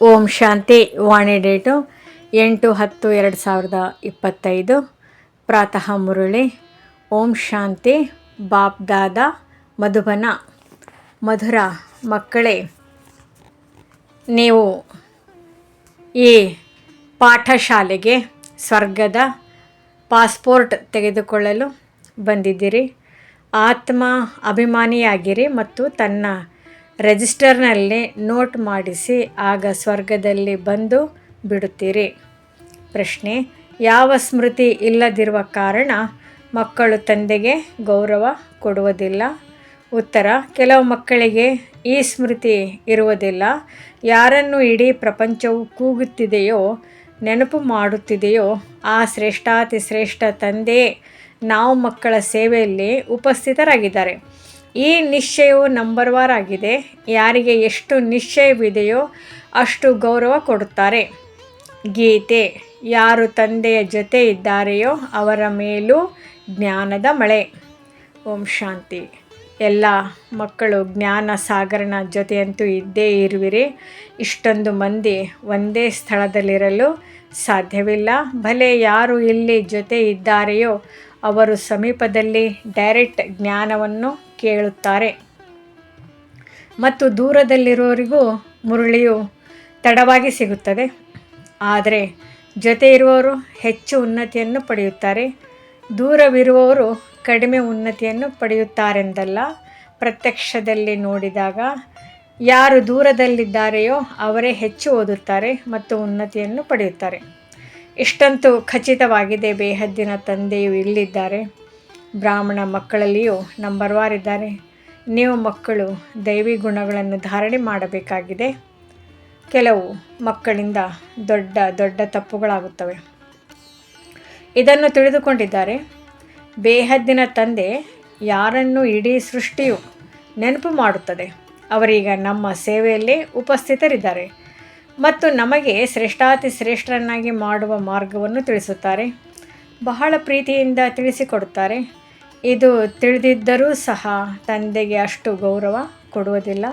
ಓಂ ಶಾಂತಿ, ವಾಣಿ date, ಎಂಟು ಹತ್ತು ಎರಡು ಸಾವಿರದ ಇಪ್ಪತ್ತೈದು. ಪ್ರಾತಃ ಮುರುಳಿ, ಓಂ ಶಾಂತಿ, ಬಾಪ್ ದಾದ, ಮಧುಬನ. ಮಧುರ ಮಕ್ಕಳೇ, ನೀವು ಈ ಪಾಠಶಾಲೆಗೆ ಸ್ವರ್ಗದ ಪಾಸ್ಪೋರ್ಟ್ ತೆಗೆದುಕೊಳ್ಳಲು ಬಂದಿದ್ದೀರಿ. ಆತ್ಮ ಅಭಿಮಾನಿಯಾಗಿರಿ ಮತ್ತು ತನ್ನ ರಿಜಿಸ್ಟರ್ನಲ್ಲಿ ನೋಟ್ ಮಾಡಿಸಿ ಆಗ ಸ್ವರ್ಗದಲ್ಲಿ ಬಂದು ಬಿಡುತ್ತೀರಿ. ಪ್ರಶ್ನೆ, ಯಾವ ಸ್ಮೃತಿ ಇಲ್ಲದಿರುವ ಕಾರಣ ಮಕ್ಕಳು ತಂದೆಗೆ ಗೌರವ ಕೊಡುವುದಿಲ್ಲ? ಉತ್ತರ, ಕೆಲವು ಮಕ್ಕಳಿಗೆ ಈ ಸ್ಮೃತಿ ಇರುವುದಿಲ್ಲ. ಯಾರನ್ನು ಇಡೀ ಪ್ರಪಂಚವು ಕೂಗುತ್ತಿದೆಯೋ, ನೆನಪು ಮಾಡುತ್ತಿದೆಯೋ, ಆ ಶ್ರೇಷ್ಠಾತಿ ಶ್ರೇಷ್ಠ ತಂದೆಯೇ ನಾವು ಮಕ್ಕಳ ಸೇವೆಯಲ್ಲಿ ಉಪಸ್ಥಿತರಾಗಿದ್ದಾರೆ. ಈ ನಿಶ್ಚಯವು ನಂಬರ್ ವಾರ್ ಆಗಿದೆ. ಯಾರಿಗೆ ಎಷ್ಟು ನಿಶ್ಚಯವಿದೆಯೋ ಅಷ್ಟು ಗೌರವ ಕೊಡುತ್ತಾರೆ. ಗೀತೆ, ಯಾರು ತಂದೆಯ ಜೊತೆ ಇದ್ದಾರೆಯೋ ಅವರ ಮೇಲೂ ಜ್ಞಾನದ ಮಳೆ. ಓಂ ಶಾಂತಿ. ಎಲ್ಲ ಮಕ್ಕಳು ಜ್ಞಾನ ಸಾಗರನ ಜೊತೆಯಂತೂ ಇದ್ದೇ ಇರುವಿರಿ. ಇಷ್ಟೊಂದು ಮಂದಿ ಒಂದೇ ಸ್ಥಳದಲ್ಲಿರಲು ಸಾಧ್ಯವಿಲ್ಲ. ಭಲೆ ಯಾರು ಇಲ್ಲಿ ಜೊತೆ ಇದ್ದಾರೆಯೋ ಅವರು ಸಮೀಪದಲ್ಲಿ ಡೈರೆಕ್ಟ್ ಜ್ಞಾನವನ್ನು ಕೇಳುತ್ತಾರೆ. ಮತ್ತು ದೂರದಲ್ಲಿರುವವರಿಗೂ ಮುರುಳಿಯು ತಡವಾಗಿ ಸಿಗುತ್ತದೆ. ಆದರೆ ಜೊತೆ ಇರುವವರು ಹೆಚ್ಚು ಉನ್ನತಿಯನ್ನು ಪಡೆಯುತ್ತಾರೆ. ದೂರವಿರುವವರು ಕಡಿಮೆ ಉನ್ನತಿಯನ್ನು ಪಡೆಯುತ್ತಾರೆಂದಲ್ಲ. ಪ್ರತ್ಯಕ್ಷದಲ್ಲಿ ನೋಡಿದಾಗ ಯಾರು ದೂರದಲ್ಲಿದ್ದಾರೆಯೋ ಅವರೇ ಹೆಚ್ಚು ಓದುತ್ತಾರೆ ಮತ್ತು ಉನ್ನತಿಯನ್ನು ಪಡೆಯುತ್ತಾರೆ. ಇಷ್ಟಂತೂ ಖಚಿತವಾಗಿದೆ, ಬೇಹದ್ದಿನ ತಂದೆಯು ಇಲ್ಲಿದ್ದಾರೆ. ಬ್ರಾಹ್ಮಣ ಮಕ್ಕಳಲ್ಲಿಯೂ ನಂಬರ್ ವಾರ್ ಇದ್ದಾರೆ. ನೀವು ಮಕ್ಕಳು ದೈವಿ ಗುಣಗಳನ್ನು ಧಾರಣೆ ಮಾಡಬೇಕಾಗಿದೆ. ಕೆಲವು ಮಕ್ಕಳಿಂದ ದೊಡ್ಡ ದೊಡ್ಡ ತಪ್ಪುಗಳಾಗುತ್ತವೆ. ಇದನ್ನು ತಿಳಿದುಕೊಂಡಿದ್ದಾರೆ. ಬೇಹದ್ದಿನ ತಂದೆ ಯಾರನ್ನು ಇಡೀ ಸೃಷ್ಟಿಯು ನೆನಪು ಮಾಡುತ್ತದೆ. ಅವರೀಗ ನಮ್ಮ ಸೇವೆಯಲ್ಲಿ ಉಪಸ್ಥಿತರಿದ್ದಾರೆ ಮತ್ತು ನಮಗೆ ಶ್ರೇಷ್ಠಾತಿ ಶ್ರೇಷ್ಠರನ್ನಾಗಿ ಮಾಡುವ ಮಾರ್ಗವನ್ನು ತಿಳಿಸುತ್ತಾರೆ. ಬಹಳ ಪ್ರೀತಿಯಿಂದ ತಿಳಿಸಿಕೊಡುತ್ತಾರೆ. ಇದು ತಿಳಿದಿದ್ದರೂ ಸಹ ತಂದೆಗೆ ಅಷ್ಟು ಗೌರವ ಕೊಡುವುದಿಲ್ಲ.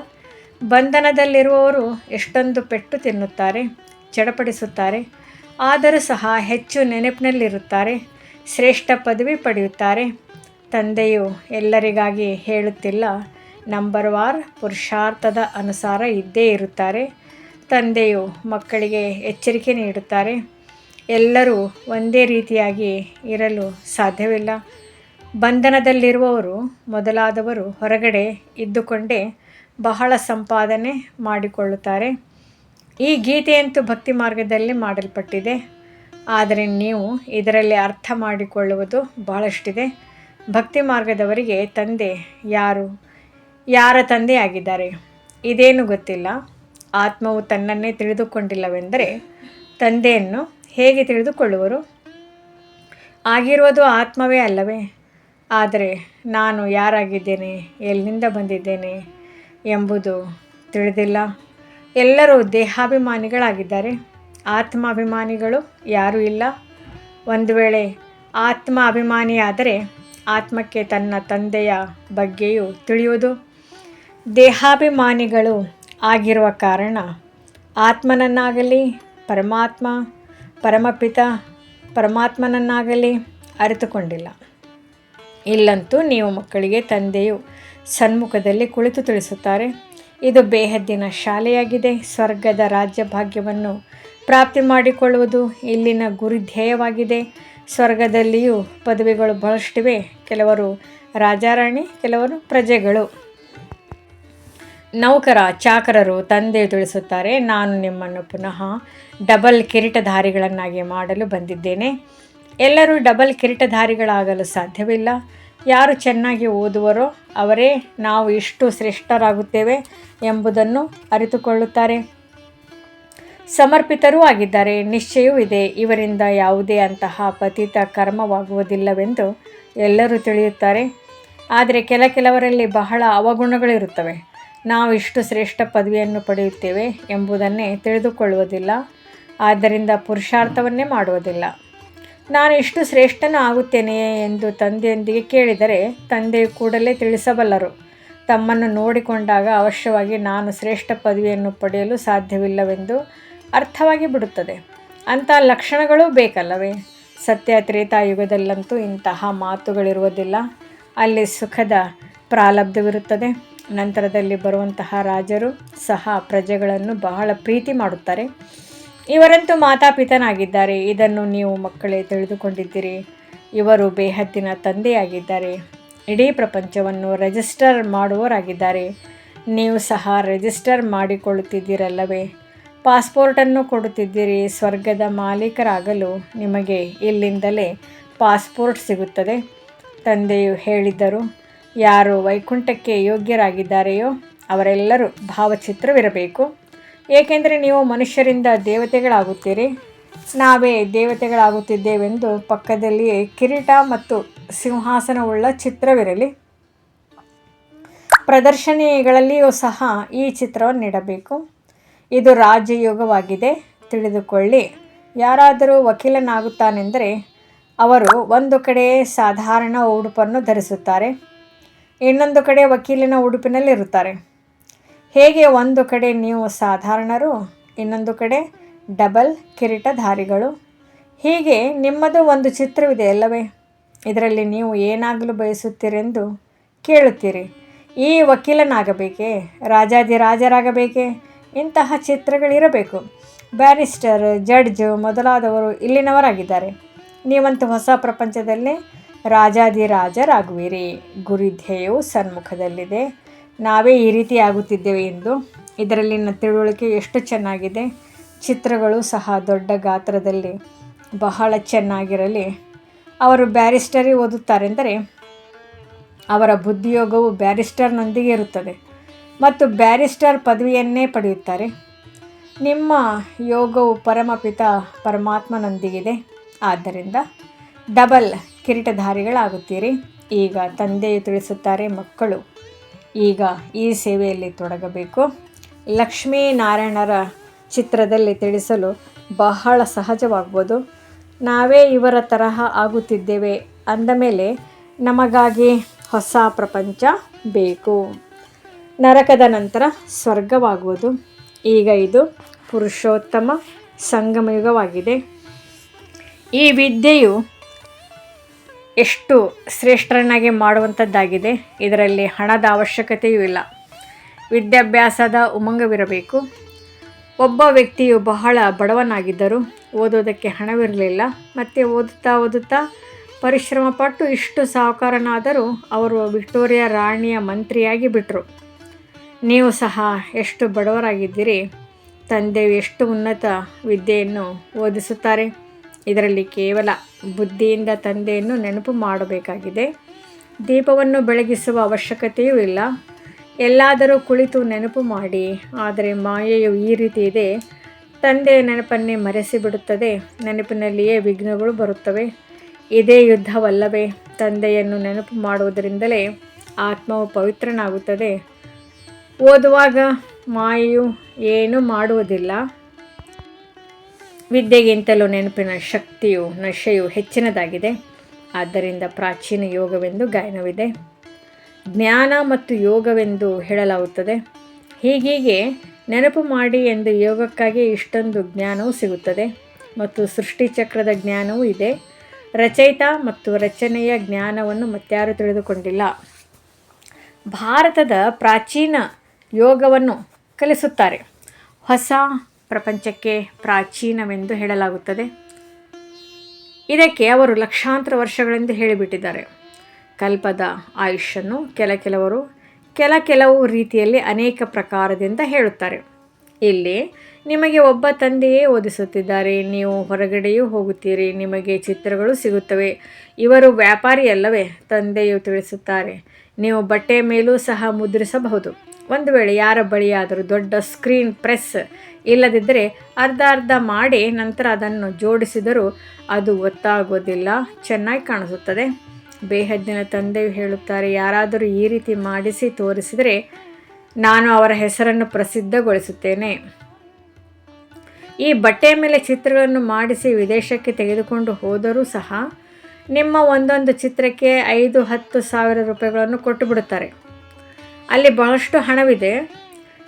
ಬಂಧನದಲ್ಲಿರುವವರು ಎಷ್ಟೊಂದು ಪೆಟ್ಟು ತಿನ್ನುತ್ತಾರೆ, ಚಡಪಡಿಸುತ್ತಾರೆ, ಆದರೂ ಸಹ ಹೆಚ್ಚು ನೆನಪಿನಲ್ಲಿರುತ್ತಾರೆ, ಶ್ರೇಷ್ಠ ಪದವಿ ಪಡೆಯುತ್ತಾರೆ. ತಂದೆಯು ಎಲ್ಲರಿಗಾಗಿ ಹೇಳುತ್ತಿಲ್ಲ, ನಂಬರ್ ವಾರ್ ಪುರುಷಾರ್ಥದ ಅನುಸಾರ ಇದ್ದೇ ಇರುತ್ತಾರೆ. ತಂದೆಯು ಮಕ್ಕಳಿಗೆ ಎಚ್ಚರಿಕೆ ನೀಡುತ್ತಾರೆ. ಎಲ್ಲರೂ ಒಂದೇ ರೀತಿಯಾಗಿ ಇರಲು ಸಾಧ್ಯವಿಲ್ಲ. ಬಂಧನದಲ್ಲಿರುವವರು ಮೊದಲಾದವರು ಹೊರಗಡೆ ಇದ್ದುಕೊಂಡೇ ಬಹಳ ಸಂಪಾದನೆ ಮಾಡಿಕೊಳ್ಳುತ್ತಾರೆ. ಈ ಗೀತೆಯಂತೂ ಭಕ್ತಿ ಮಾರ್ಗದಲ್ಲಿ ಮಾಡಲ್ಪಟ್ಟಿದೆ. ಆದರೆ ನೀವು ಇದರಲ್ಲಿ ಅರ್ಥ ಮಾಡಿಕೊಳ್ಳುವುದು ಬಹಳಷ್ಟಿದೆ. ಭಕ್ತಿ ಮಾರ್ಗದವರಿಗೆ ತಂದೆ ಯಾರು? ಯಾರ ತಂದೆಯಾಗಿದ್ದಾರೆ? ಇದೇನು ಗೊತ್ತಿಲ್ಲ. ಆತ್ಮವು ತನ್ನನ್ನೇ ತಿಳಿದುಕೊಂಡಿಲ್ಲವೆಂದರೆ ತಂದೆಯನ್ನು ಹೇಗೆ ತಿಳಿದುಕೊಳ್ಳುವರು? ಆಗಿರುವುದು ಆತ್ಮವೇ ಅಲ್ಲವೇ? ಆದರೆ ನಾನು ಯಾರಾಗಿದ್ದೇನೆ, ಎಲ್ಲಿಂದ ಬಂದಿದ್ದೇನೆ ಎಂಬುದು ತಿಳಿದಿಲ್ಲ. ಎಲ್ಲರೂ ದೇಹಾಭಿಮಾನಿಗಳಾಗಿದ್ದಾರೆ. ಆತ್ಮಾಭಿಮಾನಿಗಳು ಯಾರೂ ಇಲ್ಲ. ಒಂದು ವೇಳೆ ಆತ್ಮ ಅಭಿಮಾನಿಯಾದರೆ ಆತ್ಮಕ್ಕೆ ತನ್ನ ತಂದೆಯ ಬಗ್ಗೆಯೂ ತಿಳಿಯುವುದು. ದೇಹಾಭಿಮಾನಿಗಳು ಆಗಿರುವ ಕಾರಣ ಆತ್ಮನನ್ನಾಗಲಿ, ಪರಮಾತ್ಮ, ಪರಮಪಿತ, ಪರಮಾತ್ಮನನ್ನಾಗಲಿ ಅರಿತುಕೊಂಡಿಲ್ಲ. ಇಲ್ಲಂತೂ ನೀವು ಮಕ್ಕಳಿಗೆ ತಂದೆಯು ಸನ್ಮುಖದಲ್ಲಿ ಕುಳಿತು ತಿಳಿಸುತ್ತಾರೆ. ಇದು ಬೇಹದ್ದಿನ ಶಾಲೆಯಾಗಿದೆ. ಸ್ವರ್ಗದ ರಾಜ್ಯ ಭಾಗ್ಯವನ್ನು ಪ್ರಾಪ್ತಿ ಮಾಡಿಕೊಳ್ಳುವುದು ಇಲ್ಲಿನ ಗುರಿ ಧ್ಯೇಯವಾಗಿದೆ. ಸ್ವರ್ಗದಲ್ಲಿಯೂ ಪದವಿಗಳು ಬಹಳಷ್ಟಿವೆ. ಕೆಲವರು ರಾಜಾರಾಣಿ, ಕೆಲವರು ಪ್ರಜೆಗಳು. ನೌಕರ, ಚಾಕರರು ತಂದೆ ತಿಳಿಸುತ್ತಾರೆ. ನಾನು ನಿಮ್ಮನ್ನು ಪುನಃ ಡಬಲ್ ಕಿರೀಟಧಾರಿಗಳನ್ನಾಗಿ ಮಾಡಲು ಬಂದಿದ್ದೇನೆ. ಎಲ್ಲರೂ ಡಬಲ್ ಕಿರೀಟಧಾರಿಗಳಾಗಲು ಸಾಧ್ಯವಿಲ್ಲ. ಯಾರು ಚೆನ್ನಾಗಿ ಓದುವರೋ ಅವರೇ ನಾವು ಇಷ್ಟು ಶ್ರೇಷ್ಠರಾಗುತ್ತೇವೆ ಎಂಬುದನ್ನು ಅರಿತುಕೊಳ್ಳುತ್ತಾರೆ. ಸಮರ್ಪಿತರೂ ಆಗಿದ್ದಾರೆ, ನಿಶ್ಚಯವೂ ಇದೆ, ಇವರಿಂದ ಯಾವುದೇ ಅಂತಹ ಪತಿತ ಕರ್ಮವಾಗುವುದಿಲ್ಲವೆಂದು ಎಲ್ಲರೂ ತಿಳಿಯುತ್ತಾರೆ. ಆದರೆ ಕೆಲ ಕೆಲವರಲ್ಲಿ ಬಹಳ ಅವಗುಣಗಳಿರುತ್ತವೆ. ನಾವು ಇಷ್ಟು ಶ್ರೇಷ್ಠ ಪದವಿಯನ್ನು ಪಡೆಯುತ್ತೇವೆ ಎಂಬುದನ್ನೇ ತಿಳಿದುಕೊಳ್ಳುವುದಿಲ್ಲ. ಆದ್ದರಿಂದ ಪುರುಷಾರ್ಥವನ್ನೇ ಮಾಡುವುದಿಲ್ಲ. ನಾನು ಎಷ್ಟು ಶ್ರೇಷ್ಠನ ಆಗುತ್ತೇನೆ ಎಂದು ತಂದೆಯೊಂದಿಗೆ ಕೇಳಿದರೆ ತಂದೆ ಕೂಡಲೇ ತಿಳಿಸಬಲ್ಲರು. ತಮ್ಮನ್ನು ನೋಡಿಕೊಂಡಾಗ ಅವಶ್ಯವಾಗಿ ನಾನು ಶ್ರೇಷ್ಠ ಪದವಿಯನ್ನು ಪಡೆಯಲು ಸಾಧ್ಯವಿಲ್ಲವೆಂದು ಅರ್ಥವಾಗಿ ಬಿಡುತ್ತದೆ. ಅಂಥ ಲಕ್ಷಣಗಳು ಬೇಕಲ್ಲವೇ? ಸತ್ಯ ತ್ರೇತಾಯುಗದಲ್ಲಂತೂ ಇಂತಹ ಮಾತುಗಳಿರುವುದಿಲ್ಲ. ಅಲ್ಲಿ ಸುಖದ ಪ್ರಾಲಬ್ಧವಿರುತ್ತದೆ. ನಂತರದಲ್ಲಿ ಬರುವಂತಹ ರಾಜರು ಸಹ ಪ್ರಜೆಗಳನ್ನು ಬಹಳ ಪ್ರೀತಿ ಮಾಡುತ್ತಾರೆ. ಇವರಂತೂ ಮಾತಾಪಿತನಾಗಿದ್ದಾರೆ. ಇದನ್ನು ನೀವು ಮಕ್ಕಳೇ ತಿಳಿದುಕೊಂಡಿದ್ದೀರಿ. ಇವರು ಬೇಹದ್ದಿನ ತಂದೆಯಾಗಿದ್ದಾರೆ. ಇಡೀ ಪ್ರಪಂಚವನ್ನು ರಿಜಿಸ್ಟರ್ ಮಾಡುವವರಾಗಿದ್ದಾರೆ. ನೀವು ಸಹ ರಿಜಿಸ್ಟರ್ ಮಾಡಿಕೊಳ್ಳುತ್ತಿದ್ದೀರಲ್ಲವೇ? ಪಾಸ್ಪೋರ್ಟನ್ನು ಕೊಡುತ್ತಿದ್ದೀರಿ. ಸ್ವರ್ಗದ ಮಾಲೀಕರಾಗಲು ನಿಮಗೆ ಇಲ್ಲಿಂದಲೇ ಪಾಸ್ಪೋರ್ಟ್ ಸಿಗುತ್ತದೆ. ತಂದೆಯು ಹೇಳಿದ್ದರು, ಯಾರು ವೈಕುಂಠಕ್ಕೆ ಯೋಗ್ಯರಾಗಿದ್ದಾರೆಯೋ ಅವರೆಲ್ಲರೂ ಭಾವಚಿತ್ರವಿರಬೇಕು. ಏಕೆಂದರೆ ನೀವು ಮನುಷ್ಯರಿಂದ ದೇವತೆಗಳಾಗುತ್ತೀರಿ. ನಾವೇ ದೇವತೆಗಳಾಗುತ್ತಿದ್ದೇವೆಂದು ಪಕ್ಕದಲ್ಲಿಯೇ ಕಿರೀಟ ಮತ್ತು ಸಿಂಹಾಸನವುಳ್ಳ ಚಿತ್ರವಿರಲಿ. ಪ್ರದರ್ಶನಿಗಳಲ್ಲಿಯೂ ಸಹ ಈ ಚಿತ್ರವನ್ನು ನೀಡಬೇಕು. ಇದು ರಾಜಯೋಗವಾಗಿದೆ. ತಿಳಿದುಕೊಳ್ಳಿ. ಯಾರಾದರೂ ವಕೀಲನಾಗುತ್ತಾನೆಂದರೆ ಅವರು ಒಂದು ಕಡೆ ಸಾಧಾರಣ ಉಡುಪನ್ನು ಧರಿಸುತ್ತಾರೆ, ಇನ್ನೊಂದು ಕಡೆ ವಕೀಲಿನ ಉಡುಪಿನಲ್ಲಿರುತ್ತಾರೆ. ಹೇಗೆ ಒಂದು ಕಡೆ ನೀವು ಸಾಧಾರಣರು, ಇನ್ನೊಂದು ಕಡೆ ಡಬಲ್ ಕಿರೀಟಧಾರಿಗಳು? ಹೀಗೆ ನಿಮ್ಮದು ಒಂದು ಚಿತ್ರವಿದೆ ಅಲ್ಲವೇ? ಇದರಲ್ಲಿ ನೀವು ಏನಾಗಲು ಬಯಸುತ್ತೀರೆಂದು ಕೇಳುತ್ತೀರಿ. ಈ ವಕೀಲನಾಗಬೇಕೇ? ರಾಜಾದಿರಾಜರಾಗಬೇಕೇ ಇಂತಹ ಚಿತ್ರಗಳಿರಬೇಕು. ಬ್ಯಾರಿಸ್ಟರ್, ಜಡ್ಜ್ ಮೊದಲಾದವರು ಇಲ್ಲಿನವರಾಗಿದ್ದಾರೆ. ನೀವಂತೂ ಹೊಸ ಪ್ರಪಂಚದಲ್ಲಿ ರಾಜಾದಿರಾಜರಾಗುವಿರಿ ಗುರಿಧ್ಯೇಯವು ಸನ್ಮುಖದಲ್ಲಿದೆ. ನಾವೇ ಈ ರೀತಿ ಆಗುತ್ತಿದ್ದೇವೆ ಎಂದು. ಇದರಲ್ಲಿನ ತಿಳುವಳಿಕೆ ಎಷ್ಟು ಚೆನ್ನಾಗಿದೆ. ಚಿತ್ರಗಳು ಸಹ ದೊಡ್ಡ ಗಾತ್ರದಲ್ಲಿ ಬಹಳ ಚೆನ್ನಾಗಿರಲಿ. ಅವರು ಬ್ಯಾರಿಸ್ಟರಿ ಓದುತ್ತಾರೆಂದರೆ ಅವರ ಬುದ್ಧಿಯೋಗವು ಬ್ಯಾರಿಸ್ಟರ್ನೊಂದಿಗೆ ಇರುತ್ತದೆ ಮತ್ತು ಬ್ಯಾರಿಸ್ಟರ್ ಪದವಿಯನ್ನೇ ಪಡೆಯುತ್ತಾರೆ. ನಿಮ್ಮ ಯೋಗವು ಪರಮಪಿತ ಪರಮಾತ್ಮನೊಂದಿಗಿದೆ. ಆದ್ದರಿಂದ ಡಬಲ್ ಕಿರೀಟಧಾರಿಗಳಾಗುತ್ತೀರಿ. ಈಗ ತಂದೆಯು ತಿಳಿಸುತ್ತಾರೆ, ಮಕ್ಕಳು ಈಗ ಈ ಸೇವೆಯಲ್ಲಿ ತೊಡಗಬೇಕು. ಲಕ್ಷ್ಮೀನಾರಾಯಣರ ಚಿತ್ರದಲ್ಲಿ ತಿಳಿಸಲು ಬಹಳ ಸಹಜವಾಗ್ಬೋದು. ನಾವೇ ಇವರ ತರಹ ಆಗುತ್ತಿದ್ದೇವೆ ಅಂದ ಮೇಲೆ ನಮಗಾಗಿ ಹೊಸ ಪ್ರಪಂಚ ಬೇಕು. ನರಕದ ನಂತರ ಸ್ವರ್ಗವಾಗುವುದು. ಈಗ ಇದು ಪುರುಷೋತ್ತಮ ಸಂಗಮಯುಗವಾಗಿದೆ. ಈ ವಿದ್ಯೆಯು ಎಷ್ಟು ಶ್ರೇಷ್ಠರನ್ನಾಗಿ ಮಾಡುವಂಥದ್ದಾಗಿದೆ, ಇದರಲ್ಲಿ ಹಣದ ಅವಶ್ಯಕತೆಯೂ ಇಲ್ಲ. ವಿದ್ಯಾಭ್ಯಾಸದ ಉಮಂಗವಿರಬೇಕು. ಒಬ್ಬ ವ್ಯಕ್ತಿಯು ಬಹಳ ಬಡವನಾಗಿದ್ದರು ಓದೋದಕ್ಕೆ ಹಣವಿರಲಿಲ್ಲ. ಮತ್ತು ಓದುತ್ತಾ ಓದುತ್ತಾ ಪರಿಶ್ರಮ ಪಟ್ಟು ಇಷ್ಟು ಸಾಹುಕಾರನಾದರೂ ಅವರು ವಿಕ್ಟೋರಿಯಾ ರಾಣಿಯ ಮಂತ್ರಿಯಾಗಿ ಬಿಟ್ಟರು ನೀವು ಸಹ ಎಷ್ಟು ಬಡವರಾಗಿದ್ದೀರಿ ತಂದೆ ಎಷ್ಟು ಉನ್ನತ ವಿದ್ಯೆಯನ್ನು ಓದಿಸುತ್ತಾರೆ? ಇದರಲ್ಲಿ ಕೇವಲ ಬುದ್ಧಿಯಿಂದ ತಂದೆಯನ್ನು ನೆನಪು ಮಾಡಬೇಕಾಗಿದೆ. ದೀಪವನ್ನು ಬೆಳಗಿಸುವ ಅವಶ್ಯಕತೆಯೂ ಇಲ್ಲ. ಎಲ್ಲಾದರೂ ಕುಳಿತು ನೆನಪು ಮಾಡಿ. ಆದರೆ ಮಾಯೆಯು ಈ ರೀತಿ ಇದೆ. ತಂದೆಯ ನೆನಪನ್ನೇ ಮರೆಸಿಬಿಡುತ್ತದೆ. ನೆನಪಿನಲ್ಲಿಯೇ ವಿಘ್ನಗಳು ಬರುತ್ತವೆ. ಇದೇ ಯುದ್ಧವಲ್ಲವೇ. ತಂದೆಯನ್ನು ನೆನಪು ಮಾಡುವುದರಿಂದಲೇ ಆತ್ಮವು ಪವಿತ್ರನಾಗುತ್ತದೆ. ಓದುವಾಗ ಮಾಯೆಯು ಏನೂ ಮಾಡುವುದಿಲ್ಲ. ವಿದ್ಯೆಗಿಂತಲೂ ನೆನಪಿನ ಶಕ್ತಿಯು, ನಶೆಯು ಹೆಚ್ಚಿನದಾಗಿದೆ. ಆದ್ದರಿಂದ ಪ್ರಾಚೀನ ಯೋಗವೆಂದು ಗಾಯನವಿದೆ. ಜ್ಞಾನ ಮತ್ತು ಯೋಗವೆಂದು ಹೇಳಲಾಗುತ್ತದೆ. ಹೀಗೀಗೆ ನೆನಪು ಮಾಡಿ ಎಂದು ಯೋಗಕ್ಕಾಗಿ ಇಷ್ಟೊಂದು ಜ್ಞಾನವೂ ಸಿಗುತ್ತದೆ. ಮತ್ತು ಸೃಷ್ಟಿಚಕ್ರದ ಜ್ಞಾನವೂ ಇದೆ. ರಚಯಿತ ಮತ್ತು ರಚನೆಯ ಜ್ಞಾನವನ್ನು ಮತ್ತಾರು ತಿಳಿದುಕೊಂಡಿಲ್ಲ. ಭಾರತದ ಪ್ರಾಚೀನ ಯೋಗವನ್ನು ಕಲಿಸುತ್ತಾರೆ. ಹೊಸ ಪ್ರಪಂಚಕ್ಕೆ ಪ್ರಾಚೀನವೆಂದು ಹೇಳಲಾಗುತ್ತದೆ. ಇದಕ್ಕೆ ಅವರು ಲಕ್ಷಾಂತರ ವರ್ಷಗಳೆಂದು ಹೇಳಿಬಿಟ್ಟಿದ್ದಾರೆ. ಕಲ್ಪದ ಆಯುಷನ್ನು ಕೆಲ ಕೆಲವರು, ಕೆಲ ಕೆಲವು ರೀತಿಯಲ್ಲಿ ಅನೇಕ ಪ್ರಕಾರದಿಂದ ಹೇಳುತ್ತಾರೆ. ಇಲ್ಲಿ, ನಿಮಗೆ ಒಬ್ಬ ತಂದೆಯೇ ಓದಿಸುತ್ತಿದ್ದಾರೆ. ನೀವು ಹೊರಗಡೆಯೂ ಹೋಗುತ್ತೀರಿ. ನಿಮಗೆ ಚಿತ್ರಗಳು ಸಿಗುತ್ತವೆ. ಇವರು ವ್ಯಾಪಾರಿ ಅಲ್ಲವೇ? ತಂದೆಯು ತಿಳಿಸುತ್ತಾರೆ. ನೀವು ಬಟ್ಟೆಯ ಮೇಲೂ ಸಹ ಮುದ್ರಿಸಬಹುದು. ಒಂದು ವೇಳೆ ಯಾರ ಬಳಿಯಾದರೂ ದೊಡ್ಡ ಸ್ಕ್ರೀನ್ ಪ್ರೆಸ್ ಇಲ್ಲದಿದ್ದರೆ ಅರ್ಧ ಅರ್ಧ ಮಾಡಿ ನಂತರ ಅದನ್ನು ಜೋಡಿಸಿದರೂ ಅದು ಗೊತ್ತಾಗೋದಿಲ್ಲ ಚೆನ್ನಾಗಿ ಕಾಣಿಸುತ್ತದೆ. ಬೇಹದ್ದಿನ ತಂದೆಯು ಹೇಳುತ್ತಾರೆ, ಯಾರಾದರೂ ಈ ರೀತಿ ಮಾಡಿಸಿ ತೋರಿಸಿದರೆ ನಾನು ಅವರ ಹೆಸರನ್ನು ಪ್ರಸಿದ್ಧಗೊಳಿಸುತ್ತೇನೆ. ಈ ಬಟ್ಟೆಯ ಮೇಲೆ ಚಿತ್ರಗಳನ್ನು ಮಾಡಿಸಿ ವಿದೇಶಕ್ಕೆ ತೆಗೆದುಕೊಂಡು ಹೋದರೂ ಸಹ ನಿಮ್ಮ ಒಂದೊಂದು ಚಿತ್ರಕ್ಕೆ ಐದು, ಹತ್ತು ಸಾವಿರ ರೂಪಾಯಿಗಳನ್ನು ಕೊಟ್ಟು ಬಿಡುತ್ತಾರೆ ಅಲ್ಲಿ ಬಹಳಷ್ಟು ಹಣವಿದೆ.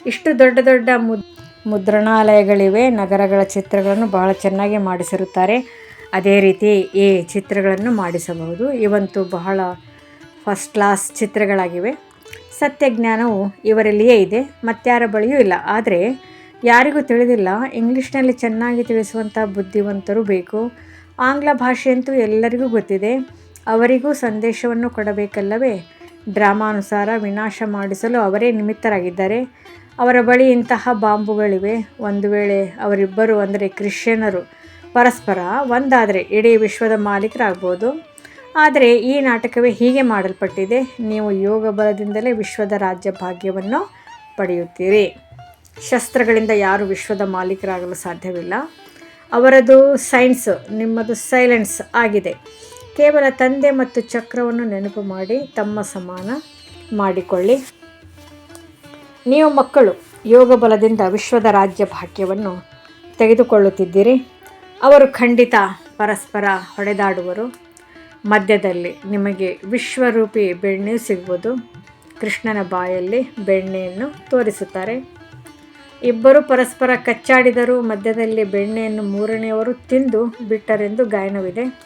ಇಷ್ಟು ದೊಡ್ಡ ದೊಡ್ಡ ಮುದ್ ಮುದ್ರಣಾಲಯಗಳಿವೆ. ನಗರಗಳ ಚಿತ್ರಗಳನ್ನು ಬಹಳ ಚೆನ್ನಾಗಿ ಮಾಡಿಸಿರುತ್ತಾರೆ. ಅದೇ ರೀತಿ ಈ ಚಿತ್ರಗಳನ್ನು ಮಾಡಿಸಬಹುದು. ಇವಂತೂ ಬಹಳ ಫಸ್ಟ್ ಕ್ಲಾಸ್ ಚಿತ್ರಗಳಾಗಿವೆ. ಸತ್ಯಜ್ಞಾನವು ಇವರಲ್ಲಿಯೇ ಇದೆ. ಮತ್ತಾರ ಬಳಿಯೂ ಇಲ್ಲ. ಆದರೆ ಯಾರಿಗೂ ತಿಳಿದಿಲ್ಲ. ಇಂಗ್ಲೀಷ್ನಲ್ಲಿ ಚೆನ್ನಾಗಿ ತಿಳಿಸುವಂಥ ಬುದ್ಧಿವಂತರು ಬೇಕು. ಆಂಗ್ಲ ಭಾಷೆಯಂತೂ ಎಲ್ಲರಿಗೂ ಗೊತ್ತಿದೆ. ಅವರಿಗೂ ಸಂದೇಶವನ್ನು ಕೊಡಬೇಕಲ್ಲವೇ? ಡ್ರಾಮಾನುಸಾರ ವಿನಾಶ ಮಾಡಿಸಲು ಅವರೇ ನಿಮಿತ್ತರಾಗಿದ್ದಾರೆ. ಅವರ ಬಳಿ ಇಂತಹ ಬಾಂಬುಗಳಿವೆ. ಒಂದು ವೇಳೆ ಅವರಿಬ್ಬರು ಅಂದರೆ ಕ್ರಿಶ್ಚಿಯನರು ಪರಸ್ಪರ, ಒಂದಾದರೆ ಇಡೀ ವಿಶ್ವದ ಮಾಲೀಕರಾಗ್ಬೋದು. ಆದರೆ ಈ ನಾಟಕವೇ ಹೀಗೆ ಮಾಡಲ್ಪಟ್ಟಿದೆ, ನೀವು ಯೋಗ ಬಲದಿಂದಲೇ ವಿಶ್ವದ ರಾಜ್ಯ ಭಾಗ್ಯವನ್ನು ಪಡೆಯುತ್ತೀರಿ. ಶಸ್ತ್ರಗಳಿಂದ ಯಾರು ವಿಶ್ವದ ಮಾಲೀಕರಾಗಲು ಸಾಧ್ಯವಿಲ್ಲ. ಅವರದು ಸೈನ್ಸ್, ನಿಮ್ಮದು ಸೈಲೆನ್ಸ್ ಆಗಿದೆ. ಕೇವಲ ತಂದೆ ಮತ್ತು ಚಕ್ರವನ್ನು ನೆನಪು ಮಾಡಿ, ತಮ್ಮ ಸಮಾನ ಮಾಡಿಕೊಳ್ಳಿ. ನೀವು ಮಕ್ಕಳು, ಯೋಗ ಬಲದಿಂದ ವಿಶ್ವದ ರಾಜ್ಯ ಭಾಗ್ಯವನ್ನು ತೆಗೆದುಕೊಳ್ಳುತ್ತಿದ್ದೀರಿ. ಅವರು ಖಂಡಿತ ಪರಸ್ಪರ ಹೊಡೆದಾಡುವರು. ಮಧ್ಯದಲ್ಲಿ ನಿಮಗೆ ವಿಶ್ವರೂಪಿ ಬೆಣ್ಣೆ ಸಿಗುವುದು. ಕೃಷ್ಣನ ಬಾಯಲ್ಲಿ ಬೆಣ್ಣೆಯನ್ನು ತೋರಿಸುತ್ತಾರೆ. ಇಬ್ಬರು ಪರಸ್ಪರ ಕಚ್ಚಾಡಿದರೂ ಮಧ್ಯದಲ್ಲಿ ಬೆಣ್ಣೆಯನ್ನು ಮೂರನೆಯವರು ತಿಂದು ಬಿಟ್ಟರೆಂದು ಗಾಯನವಿದೆ.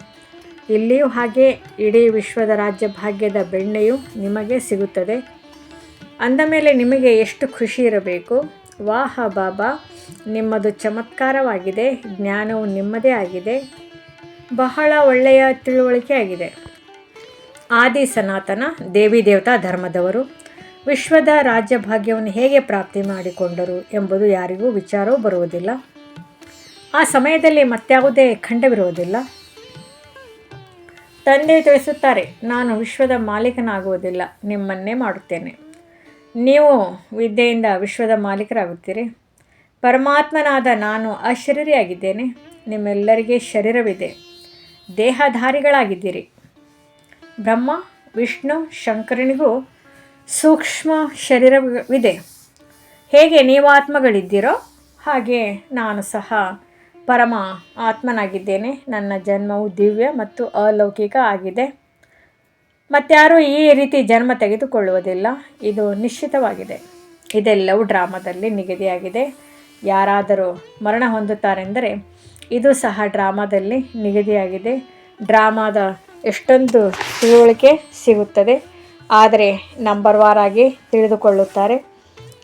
ಇಲ್ಲಿಯೂ ಹಾಗೆ ಇಡೀ ವಿಶ್ವದ ರಾಜ್ಯ ಭಾಗ್ಯದ ಬೆಣ್ಣೆಯು ನಿಮಗೆ ಸಿಗುತ್ತದೆ. ಅಂದ ಮೇಲೆ ನಿಮಗೆ ಎಷ್ಟು ಖುಷಿ ಇರಬೇಕು? ವಾಹ ಬಾಬಾ, ನಿಮ್ಮದು ಚಮತ್ಕಾರವಾಗಿದೆ, ಜ್ಞಾನವು ನಿಮ್ಮದೇ ಆಗಿದೆ, ಬಹಳ ಒಳ್ಳೆಯ ತಿಳುವಳಿಕೆ ಆಗಿದೆ. ಆದಿ ಸನಾತನ, ದೇವಿ ದೇವತಾ ಧರ್ಮದವರು, ವಿಶ್ವದ ರಾಜ್ಯ ಭಾಗ್ಯವನ್ನು ಹೇಗೆ ಪ್ರಾಪ್ತಿ ಮಾಡಿಕೊಂಡರು ಎಂಬುದು ಯಾರಿಗೂ ವಿಚಾರವೂ ಬರುವುದಿಲ್ಲ. ಆ ಸಮಯದಲ್ಲಿ ಮತ್ಯಾವುದೇ ಖಂಡವಿರುವುದಿಲ್ಲ. ತಂದೆ ತಿಳಿಸುತ್ತಾರೆ, ನಾನು ವಿಶ್ವದ ಮಾಲೀಕನಾಗುವುದಿಲ್ಲ, ನಿಮ್ಮನ್ನೇ ಮಾಡುತ್ತೇನೆ. ನೀವು ವಿದ್ಯೆಯಿಂದ ವಿಶ್ವದ ಮಾಲೀಕರಾಗುತ್ತೀರಿ. ಪರಮಾತ್ಮನಾದ ನಾನು ಅಶರೀರಿಯಾಗಿದ್ದೇನೆ ನಿಮ್ಮೆಲ್ಲರಿಗೆ ಶರೀರವಿದೆ. ದೇಹಧಾರಿಗಳಾಗಿದ್ದೀರಿ. ಬ್ರಹ್ಮ, ವಿಷ್ಣು, ಶಂಕರನಿಗೂ ಸೂಕ್ಷ್ಮ ಶರೀರವಿದೆ. ಹೇಗೆ ನೀವು ಆತ್ಮಗಳಿದ್ದೀರೋ ಹಾಗೆ ನಾನು ಸಹ ಪರಮ ಆತ್ಮನಾಗಿದ್ದೇನೆ ನನ್ನ ಜನ್ಮವು ದಿವ್ಯ ಮತ್ತು ಅಲೌಕಿಕ ಆಗಿದೆ. ಮತ್ತಾರೂ ಈ ರೀತಿ ಜನ್ಮ ತೆಗೆದುಕೊಳ್ಳುವುದಿಲ್ಲ. ಇದು ನಿಶ್ಚಿತವಾಗಿದೆ. ಇದೆಲ್ಲವೂ ಡ್ರಾಮಾದಲ್ಲಿ ನಿಗದಿಯಾಗಿದೆ. ಯಾರಾದರೂ ಮರಣ ಹೊಂದುತ್ತಾರೆಂದರೆ ಇದು ಸಹ ಡ್ರಾಮಾದಲ್ಲಿ ನಿಗದಿಯಾಗಿದೆ. ಡ್ರಾಮಾದ ಎಷ್ಟೊಂದು ತಿಳುವಳಿಕೆ ಸಿಗುತ್ತದೆ. ಆದರೆ ನಂಬರ್ ವಾರಾಗಿ ತಿಳಿದುಕೊಳ್ಳುತ್ತಾರೆ.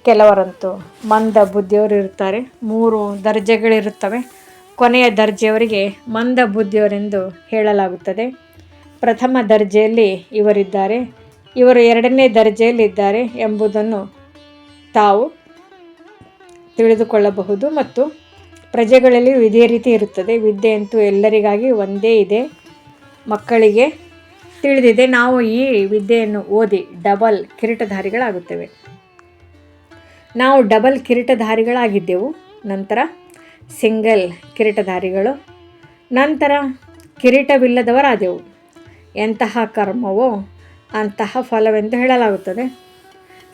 ಕೆಲವರಂತೂ ಮಂದ ಬುದ್ಧಿಯವರು ಇರುತ್ತಾರೆ. ಮೂರು ದರ್ಜೆಗಳಿರುತ್ತವೆ. ಕೊನೆಯ ದರ್ಜೆಯವರಿಗೆ ಮಂದ ಬುದ್ಧಿಯವರೆಂದು ಹೇಳಲಾಗುತ್ತದೆ. ಪ್ರಥಮ ದರ್ಜೆಯಲ್ಲಿ ಇವರಿದ್ದಾರೆ. ಇವರು ಎರಡನೇ ದರ್ಜೆಯಲ್ಲಿದ್ದಾರೆ ಎಂಬುದನ್ನು ತಾವು ತಿಳಿದುಕೊಳ್ಳಬಹುದು ಮತ್ತು ಪ್ರಜೆಗಳಲ್ಲಿ ಇದೇ ರೀತಿ ಇರುತ್ತದೆ. ವಿದ್ಯೆ ಅಂತೂ ಎಲ್ಲರಿಗಾಗಿ ಒಂದೇ ಇದೆ. ಮಕ್ಕಳಿಗೆ ತಿಳಿದಿದೆ, ನಾವು ಈ ವಿದ್ಯೆಯನ್ನು ಓದಿ ಡಬಲ್ ಕಿರೀಟಧಾರಿಗಳಾಗುತ್ತೇವೆ. ನಾವು ಡಬಲ್ ಕಿರೀಟಧಾರಿಗಳಾಗಿದ್ದೆವು. ನಂತರ ಸಿಂಗಲ್ ಕಿರೀಟಧಾರಿಗಳು, ನಂತರ ಕಿರೀಟವಿಲ್ಲದವರಾದೆವು. ಎಂತಹ ಕರ್ಮವೋ ಅಂತಹ ಫಲವೆಂದು ಹೇಳಲಾಗುತ್ತದೆ.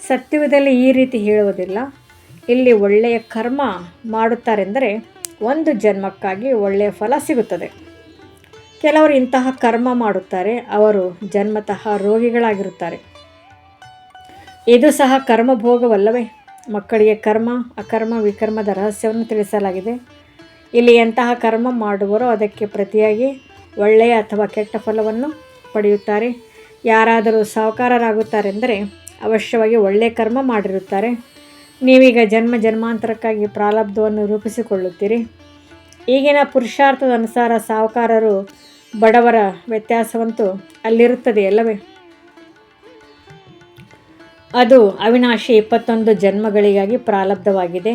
ಸತ್ಯವಿದಲ್ಲಿ ಈ ರೀತಿ ಹೇಳುವುದಿಲ್ಲ. ಇಲ್ಲಿ ಒಳ್ಳೆಯ ಕರ್ಮ ಮಾಡುತ್ತಾರೆಂದರೆ ಒಂದು ಜನ್ಮಕ್ಕಾಗಿ ಒಳ್ಳೆಯ ಫಲ ಸಿಗುತ್ತದೆ. ಕೆಲವರು ಇಂತಹ ಕರ್ಮ ಮಾಡುತ್ತಾರೆ, ಅವರು ಜನ್ಮತಃ ರೋಗಿಗಳಾಗಿರುತ್ತಾರೆ. ಇದು ಸಹ ಕರ್ಮಭೋಗವಲ್ಲವೇ? ಮಕ್ಕಳಿಗೆ ಕರ್ಮ, ಅಕರ್ಮ, ವಿಕರ್ಮದ ರಹಸ್ಯವನ್ನು ತಿಳಿಸಲಾಗಿದೆ. ಇಲ್ಲಿ ಎಂತಹ ಕರ್ಮ ಮಾಡುವರೋ ಅದಕ್ಕೆ ಪ್ರತಿಯಾಗಿ ಒಳ್ಳೆಯ ಅಥವಾ ಕೆಟ್ಟ ಫಲವನ್ನು ಪಡೆಯುತ್ತಾರೆ. ಯಾರಾದರೂ ಸಾಹುಕಾರರಾಗುತ್ತಾರೆಂದರೆ ಅವಶ್ಯವಾಗಿ ಒಳ್ಳೆಯ ಕರ್ಮ ಮಾಡಿರುತ್ತಾರೆ. ನೀವೀಗ ಜನ್ಮ ಜನ್ಮಾಂತರಕ್ಕಾಗಿ ಪ್ರಾರಬ್ಧವನ್ನು ರೂಪಿಸಿಕೊಳ್ಳುತ್ತೀರಿ. ಈಗಿನ ಪುರುಷಾರ್ಥದ ಅನುಸಾರ ಸಾಹುಕಾರರು ಬಡವರ ವ್ಯತ್ಯಾಸವಂತೂ ಅಲ್ಲಿರುತ್ತದೆ ಅಲ್ಲವೇ? ಅದು ಅವಿನಾಶಿ ಇಪ್ಪತ್ತೊಂದು ಜನ್ಮಗಳಿಗಾಗಿ ಪ್ರಾರಬ್ಧವಾಗಿದೆ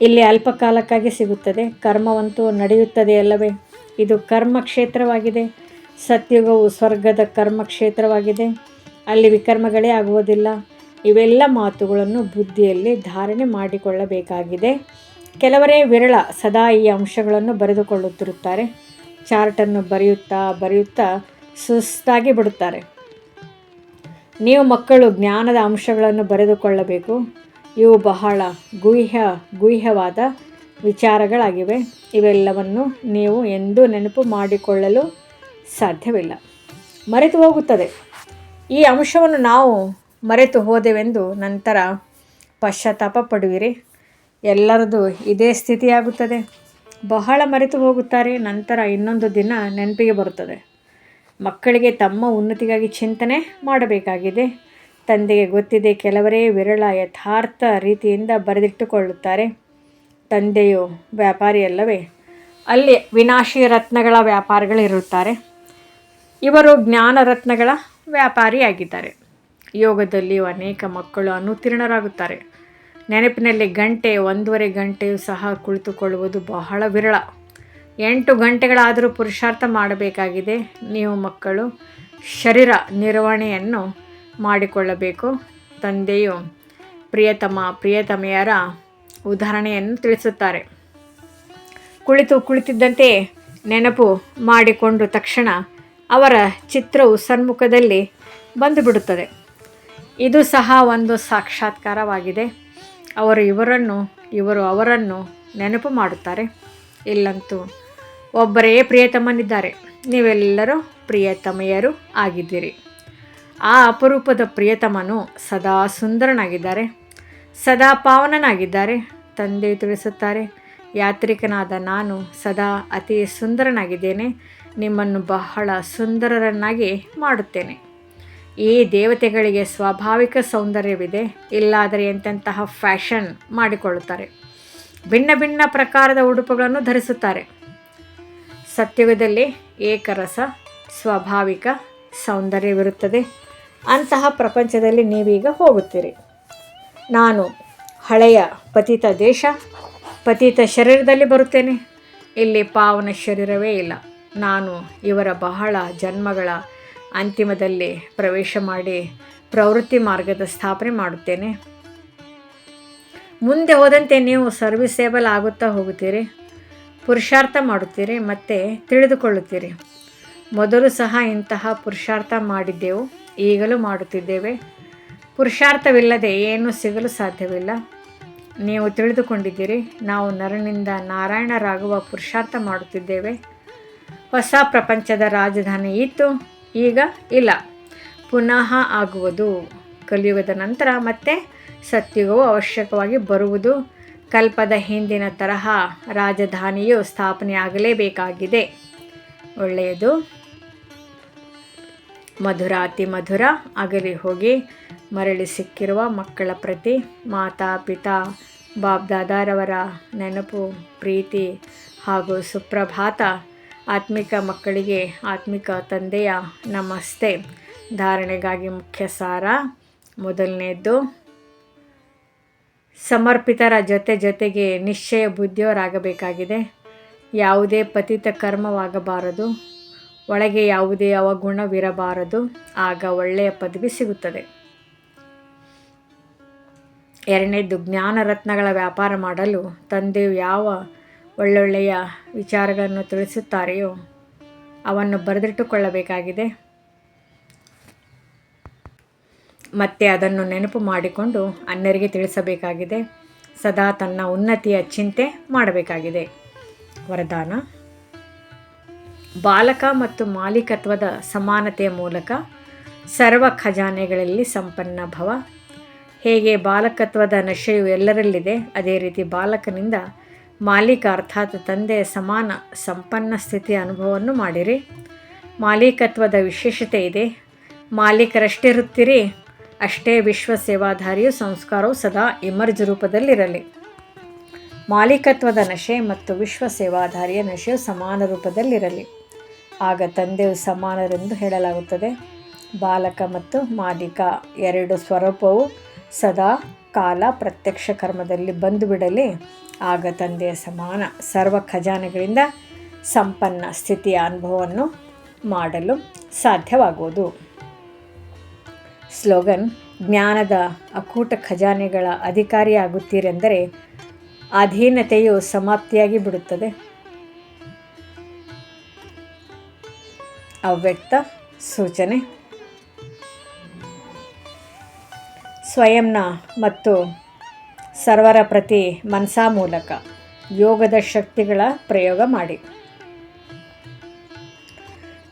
ಇಲ್ಲಿ ಅಲ್ಪಕಾಲಕ್ಕಾಗಿ ಸಿಗುತ್ತದೆ. ಕರ್ಮವಂತೂ ನಡೆಯುತ್ತದೆ ಅಲ್ಲವೇ? ಇದು ಕರ್ಮ ಕ್ಷೇತ್ರವಾಗಿದೆ ಸತ್ಯುಗವು ಸ್ವರ್ಗದ ಕರ್ಮಕ್ಷೇತ್ರವಾಗಿದೆ. ಅಲ್ಲಿ ವಿಕರ್ಮಗಳೇ ಆಗುವುದಿಲ್ಲ. ಇವೆಲ್ಲ ಮಾತುಗಳನ್ನು ಬುದ್ಧಿಯಲ್ಲಿ ಧಾರಣೆ ಮಾಡಿಕೊಳ್ಳಬೇಕಾಗಿದೆ. ಕೆಲವರೇ ವಿರಳ ಸದಾ ಈ ಅಂಶಗಳನ್ನು ಬರೆದುಕೊಳ್ಳುತ್ತಿರುತ್ತಾರೆ. ಚಾರ್ಟನ್ನು ಬರೆಯುತ್ತಾ ಬರೆಯುತ್ತಾ ಸುಸ್ತಾಗಿ ಬಿಡುತ್ತಾರೆ. ನೀವು ಮಕ್ಕಳು ಜ್ಞಾನದ ಅಂಶಗಳನ್ನು ಬರೆದುಕೊಳ್ಳಬೇಕು. ಇವು ಬಹಳ ಗುಹ್ಯ, ಗುಹ್ಯವಾದ ವಿಚಾರಗಳಾಗಿವೆ. ಇವೆಲ್ಲವನ್ನು ನೀವು ಎಂದೂ ನೆನಪು ಮಾಡಿಕೊಳ್ಳಲು ಸಾಧ್ಯವಿಲ್ಲ. ಮರೆತು ಹೋಗುತ್ತದೆ. ಈ ಅಂಶವನ್ನು ನಾವು ಮರೆತು ಹೋದೆವೆಂದು ನಂತರ ಪಶ್ಚಾತ್ತಾಪ ಪಡುವಿರಿ. ಎಲ್ಲರದು ಇದೇ ಸ್ಥಿತಿಯಾಗುತ್ತದೆ. ಬಹಳ ಮರೆತು ಹೋಗುತ್ತಾರೆ, ನಂತರ ಇನ್ನೊಂದು ದಿನ ನೆನಪಿಗೆ ಬರುತ್ತದೆ. ಮಕ್ಕಳಿಗೆ ತಮ್ಮ ಉನ್ನತಿಗಾಗಿ ಚಿಂತನೆ ಮಾಡಬೇಕಾಗಿದೆ. ತಂದೆಗೆ ಗೊತ್ತಿದೆ, ಕೆಲವರೇ ವಿರಳ ಯಥಾರ್ಥ ರೀತಿಯಿಂದ ಬರೆದಿಟ್ಟುಕೊಳ್ಳುತ್ತಾರೆ. ತಂದೆಯು ವ್ಯಾಪಾರಿಯಲ್ಲವೇ? ಅಲ್ಲಿ ವಿನಾಶಿ ರತ್ನಗಳ ವ್ಯಾಪಾರಿಗಳಿರುತ್ತಾರೆ. ಇವರು ಜ್ಞಾನ ರತ್ನಗಳ ವ್ಯಾಪಾರಿಯಾಗಿದ್ದಾರೆ. ಯೋಗದಲ್ಲಿ ಅನೇಕ ಮಕ್ಕಳು ಅನುತ್ತೀರ್ಣರಾಗುತ್ತಾರೆ. ನೆನಪಿನಲ್ಲಿ ಗಂಟೆ, ಒಂದೂವರೆ ಗಂಟೆಯೂ ಸಹ ಕುಳಿತುಕೊಳ್ಳುವುದು ಬಹಳ ವಿರಳ. ಎಂಟು ಗಂಟೆಗಳಾದರೂ ಪುರುಷಾರ್ಥ ಮಾಡಬೇಕಾಗಿದೆ. ನೀವು ಮಕ್ಕಳು ಶರೀರ ನಿರ್ವಹಣೆಯನ್ನು ಮಾಡಿಕೊಳ್ಳಬೇಕು. ತಂದೆಯು ಪ್ರಿಯತಮ, ಪ್ರಿಯತಮೆಯರ ಉದಾಹರಣೆಯನ್ನು ತಿಳಿಸುತ್ತಾರೆ. ಕುಳಿತು ಕುಳಿತಿದ್ದಂತೆ ನೆನಪು ಮಾಡಿಕೊಂಡು ತಕ್ಷಣ ಅವರ ಚಿತ್ರವು ಸನ್ಮುಖದಲ್ಲಿ ಬಂದುಬಿಡುತ್ತದೆ. ಇದು ಸಹ ಒಂದು ಸಾಕ್ಷಾತ್ಕಾರವಾಗಿದೆ. ಅವರು ಇವರನ್ನು, ಇವರು ಅವರನ್ನು ನೆನಪು ಮಾಡುತ್ತಾರೆ. ಇಲ್ಲಂತೂ ಒಬ್ಬರೇ ಪ್ರಿಯತಮನಿದ್ದಾರೆ. ನೀವೆಲ್ಲರೂ ಪ್ರಿಯತಮೆಯರು ಆಗಿದ್ದೀರಿ. ಆ ಅಪರೂಪದ ಪ್ರಿಯತಮನು ಸದಾ ಸುಂದರನಾಗಿದ್ದಾರೆ. ಸದಾ ಪಾವನನಾಗಿದ್ದಾರೆ. ತಂದೆ ತಿಳಿಸುತ್ತಾರೆ, ಯಾತ್ರಿಕನಾದ ನಾನು ಸದಾ ಅತಿ ಸುಂದರನಾಗಿದ್ದೇನೆ. ನಿಮ್ಮನ್ನು ಬಹಳ ಸುಂದರರನ್ನಾಗಿ ಮಾಡುತ್ತೇನೆ. ಈ ದೇವತೆಗಳಿಗೆ ಸ್ವಾಭಾವಿಕ ಸೌಂದರ್ಯವಿದೆ. ಇಲ್ಲಾದರೆ ಎಂತೆಂತಹ ಫ್ಯಾಷನ್ ಮಾಡಿಕೊಳ್ಳುತ್ತಾರೆ. ಭಿನ್ನ ಭಿನ್ನ ಪ್ರಕಾರದ ಉಡುಪುಗಳನ್ನು ಧರಿಸುತ್ತಾರೆ. ಸತ್ಯುಗದಲ್ಲಿ ಏಕರಸ, ಸ್ವಾಭಾವಿಕ ಸೌಂದರ್ಯವಿರುತ್ತದೆ. ಅಂತಹ ಪ್ರಪಂಚದಲ್ಲಿ ನೀವೀಗ ಹೋಗುತ್ತೀರಿ. ನಾನು ಹಳೆಯ ಪತಿತ ದೇಶ, ಪತಿತ ಶರೀರದಲ್ಲಿ ಬರುತ್ತೇನೆ. ಇಲ್ಲಿ ಪಾವನ ಶರೀರವೇ ಇಲ್ಲ. ನಾನು ಇವರ ಬಹಳ ಜನ್ಮಗಳ ಅಂತಿಮದಲ್ಲಿ ಪ್ರವೇಶ ಮಾಡಿ ಪ್ರವೃತ್ತಿ ಮಾರ್ಗದ ಸ್ಥಾಪನೆ ಮಾಡುತ್ತೇನೆ. ಮುಂದೆ ಹೋದಂತೆ ನೀವು ಸರ್ವಿಸೇಬಲ್ ಆಗುತ್ತಾ ಹೋಗುತ್ತೀರಿ, ಪುರುಷಾರ್ಥ ಮಾಡುತ್ತೀರಿ, ಮತ್ತು ತಿಳಿದುಕೊಳ್ಳುತ್ತೀರಿ. ಮೊದಲು ಸಹ ಇಂತಹ ಪುರುಷಾರ್ಥ ಮಾಡಿದ್ದೆವು, ಈಗಲೂ ಮಾಡುತ್ತಿದ್ದೇವೆ. ಪುರುಷಾರ್ಥವಿಲ್ಲದೆ ಏನೂ ಸಿಗಲು ಸಾಧ್ಯವಿಲ್ಲ. ನೀವು ತಿಳಿದುಕೊಂಡಿದ್ದೀರಿ, ನಾವು ನರನಿಂದ ನಾರಾಯಣರಾಗುವ ಪುರುಷಾರ್ಥ ಮಾಡುತ್ತಿದ್ದೇವೆ. ಹೊಸ ಪ್ರಪಂಚದ ರಾಜಧಾನಿ ಇತ್ತು. ಈಗ ಇಲ್ಲ. ಪುನಃ ಆಗುವುದು. ಕಲಿಯುಗದ ನಂತರ ಮತ್ತೆ ಸತ್ಯುಗವು ಅವಶ್ಯಕವಾಗಿ ಬರುವುದು. ಕಲ್ಪದ ಹಿಂದಿನ ತರಹ ರಾಜಧಾನಿಯು ಸ್ಥಾಪನೆಯಾಗಲೇಬೇಕಾಗಿದೆ. ಒಳ್ಳೆಯದು. ಮಧುರಾತಿ ಮಧುರ, ಅಗಲಿ ಹೋಗಿ ಮರಳಿ ಸಿಕ್ಕಿರುವ ಮಕ್ಕಳ ಪ್ರತಿ, ಮಾತಾ ಪಿತಾ ಬಾಬ್ದಾದಾರವರ ನೆನಪು, ಪ್ರೀತಿ ಹಾಗೂ ಸುಪ್ರಭಾತ ಆತ್ಮಿಕ ಮಕ್ಕಳಿಗೆ ಆತ್ಮಿಕ ತಂದೆಯ ನಮಸ್ತೆ. ಧಾರಣೆಗಾಗಿ ಮುಖ್ಯ ಸಾರ. ಮೊದಲನೇದ್ದು, ಸಮರ್ಪಿತರ ಜೊತೆ ಜೊತೆಗೆ ನಿಶ್ಚಯ ಬುದ್ಧಿಯವರಾಗಬೇಕಾಗಿದೆ. ಯಾವುದೇ ಪತಿತ ಕರ್ಮವಾಗಬಾರದು. ಒಳಗೆ ಯಾವುದೇ ಅವಗುಣವಿರಬಾರದು. ಆಗ ಒಳ್ಳೆಯ ಪದವಿ ಸಿಗುತ್ತದೆ. ಎರಡನೇದು ಜ್ಞಾನ ರತ್ನಗಳ ವ್ಯಾಪಾರ ಮಾಡಲು ತಂದೆಯು ಯಾವ ಒಳ್ಳೊಳ್ಳೆಯ ವಿಚಾರಗಳನ್ನು ತಿಳಿಸುತ್ತಾರೆಯೋ ಅವನ್ನು ಬರೆದಿಟ್ಟುಕೊಳ್ಳಬೇಕಾಗಿದೆ. ಮತ್ತೆ ಅದನ್ನು ನೆನಪು ಮಾಡಿಕೊಂಡು ಅನ್ಯರಿಗೆ ತಿಳಿಸಬೇಕಾಗಿದೆ. ಸದಾ ತನ್ನ ಉನ್ನತಿಯ ಚಿಂತೆ ಮಾಡಬೇಕಾಗಿದೆ. ವರದಾನ. ಬಾಲಕ ಮತ್ತು ಮಾಲೀಕತ್ವದ ಸಮಾನತೆಯ ಮೂಲಕ ಸರ್ವ ಖಜಾನೆಗಳಲ್ಲಿ ಸಂಪನ್ನ ಭವ. ಹೇಗೆ ಬಾಲಕತ್ವದ ನಶೆಯು ಎಲ್ಲರಲ್ಲಿದೆ, ಅದೇ ರೀತಿ ಬಾಲಕನಿಂದ ಮಾಲೀಕ ಅರ್ಥಾತ್ ತಂದೆಯ ಸಮಾನ ಸಂಪನ್ನ ಸ್ಥಿತಿಯ ಅನುಭವವನ್ನು ಮಾಡಿರಿ. ಮಾಲೀಕತ್ವದ ವಿಶೇಷತೆ ಇದೆ. ಮಾಲೀಕರಷ್ಟಿರುತ್ತೀರಿ, ಅಷ್ಟೇ ವಿಶ್ವ ಸೇವಾಧಾರಿಯು ಸಂಸ್ಕಾರವು ಸದಾ ಇಮರ್ಜ್ ರೂಪದಲ್ಲಿರಲಿ. ಮಾಲೀಕತ್ವದ ನಶೆ ಮತ್ತು ವಿಶ್ವ ಸೇವಾಧಾರಿಯ ನಶೆಯು ಸಮಾನ ರೂಪದಲ್ಲಿರಲಿ. ಆಗ ತಂದೆಯು ಸಮಾನರೆಂದು ಹೇಳಲಾಗುತ್ತದೆ. ಬಾಲಕ ಮತ್ತು ಮಾಲೀಕ ಎರಡು ಸ್ವರೂಪವು ಸದಾ ಕಾಲ ಪ್ರತ್ಯಕ್ಷ ಕರ್ಮದಲ್ಲಿ ಬಂದು ಬಿಡಲಿ. ಆಗ ತಂದೆಯ ಸಮಾನ ಸರ್ವ ಖಜಾನೆಗಳಿಂದ ಸಂಪನ್ನ ಸ್ಥಿತಿಯ ಅನುಭವವನ್ನು ಮಾಡಲು ಸಾಧ್ಯವಾಗುವುದು. ಸ್ಲೋಗನ್, ಜ್ಞಾನದ ಅಕೂಟ ಖಜಾನೆಗಳ ಅಧಿಕಾರಿಯಾಗುತ್ತೀರೆಂದರೆ ಅಧೀನತೆಯು ಸಮಾಪ್ತಿಯಾಗಿ ಬಿಡುತ್ತದೆ. ಅವ್ಯಕ್ತ ಸೂಚನೆ ಸ್ವಯಂನ ಮತ್ತು ಸರ್ವರ ಪ್ರತಿ ಮನಸಾ ಮೂಲಕ ಯೋಗದ ಶಕ್ತಿಗಳ ಪ್ರಯೋಗ ಮಾಡಿ.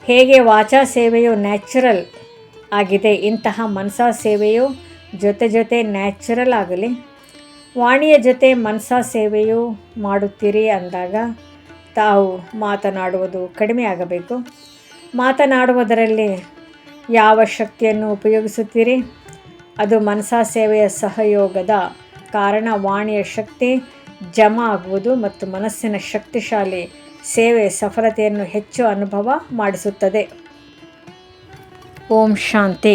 ಹೇಗೆ ವಾಚಾ ಸೇವೆಯು ನ್ಯಾಚುರಲ್ ಆಗಿದೆ, ಇಂತಹ ಮನಸಾ ಸೇವೆಯು ಜೊತೆ ಜೊತೆ ನ್ಯಾಚುರಲ್ ಆಗಲಿ. ವಾಣಿಯ ಜೊತೆ ಮನಸಾ ಸೇವೆಯು ಮಾಡುತ್ತೀರಿ ಅಂದಾಗ ತಾವು ಮಾತನಾಡುವುದು ಕಡಿಮೆ ಆಗಬೇಕು. ಮಾತನಾಡುವುದರಲ್ಲಿ ಯಾವ ಶಕ್ತಿಯನ್ನು ಉಪಯೋಗಿಸುತ್ತೀರಿ? ಅದು ಮನಸಾ ಸೇವೆಯ ಸಹಯೋಗದ ಕಾರಣ, ವಾಣಿಯ ಶಕ್ತಿ ಜಮಾ ಆಗುವುದು ಮತ್ತು ಮನಸ್ಸಿನ ಶಕ್ತಿಶಾಲಿ ಸೇವೆ ಸಫಲತೆಯನ್ನು ಹೆಚ್ಚು ಅನುಭವ ಮಾಡಿಸುತ್ತದೆ. ಓಂ ಶಾಂತಿ.